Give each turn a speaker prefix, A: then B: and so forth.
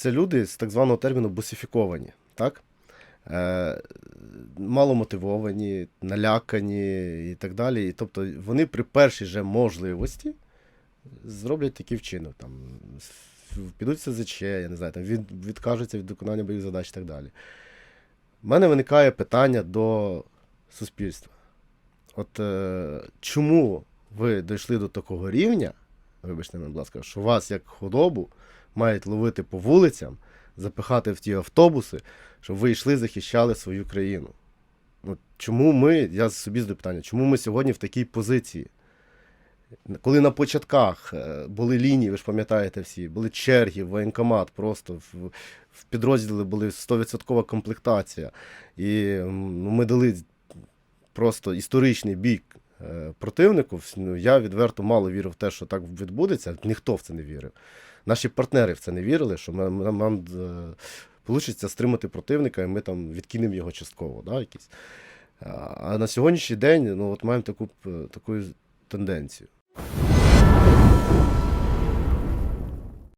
A: Це люди з так званого терміну бусифіковані, так? Е, маломотивовані, налякані і так далі. І, тобто вони при першій же можливості зроблять такий вчинок. Там, підуть в СЗЧ, я не знаю, там, від, відкажуться від виконання бойових задач і так далі. У мене виникає питання до суспільства. От е, чому ви дійшли до такого рівня, вибачте будь ласка, що вас як худобу мають ловити по вулицям, запихати в ті автобуси, щоб ви йшли, захищали свою країну? От чому ми, я собі задаю питання, чому ми сьогодні в такій позиції? Коли на початках е, були лінії, ви ж пам'ятаєте всі, були черги, воєнкомат, просто в, в підрозділи були 100% комплектація. І ну, ми дали просто історичний бій е, противнику. Ну, я відверто мало вірив в те, що так відбудеться. Ніхто в це не вірив. Наші партнери в це не вірили, що нам, нам, вийде стримати противника, і ми там відкинемо його частково. Да, якісь. А- на сьогоднішній день ну, от маємо таку, таку тенденцію.